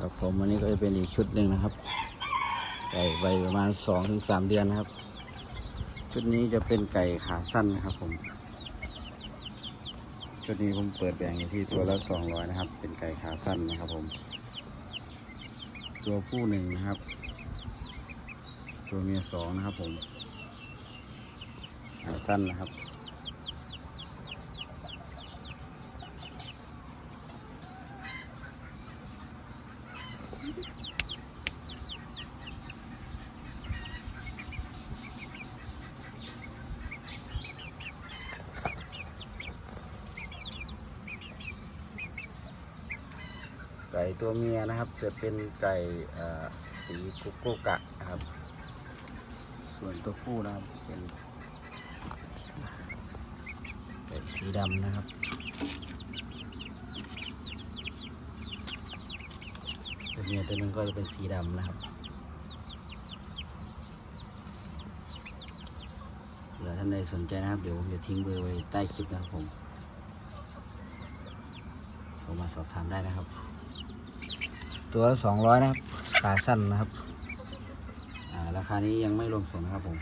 ครับผมวันนี้ก็จะเป็นอีกชุดหนึ่งนะครับไก่วัยประมาณสองถึงสามเดือนนะครับ ชุดนี้จะเป็นไก่ขาสั้นนะครับ ผม ชุดนี้ผมเปิดแบ่งอยู่ที่ตัวละสองร้อยนะครับ เป็นไก่ขาสั้นนะครับ ผม ตัวผู้หนึ่งนะครับ ตัวเมียสองนะครับ ผมขาสั้นนะครับ ไก่ตัวเมียนะครับจะเป็นไก่สีโกโก้กะนะครับ ส่วนตัวผู้นะครับเป็นไก่สีดำนะครับ ตัว เมียตัวนึงก็จะเป็นสีดำนะครับเผื่อท่านใดสนใจนะครับ เดี๋ยวผมจะทิ้งเบอร์ไว้ใต้คลิปนะครับผมโทรมาสอบถามได้นะครับ ตัวสองร้อยนะครับ ขาสั้นนะครับ ราคานี้ยังไม่รวมส่งนะครับผม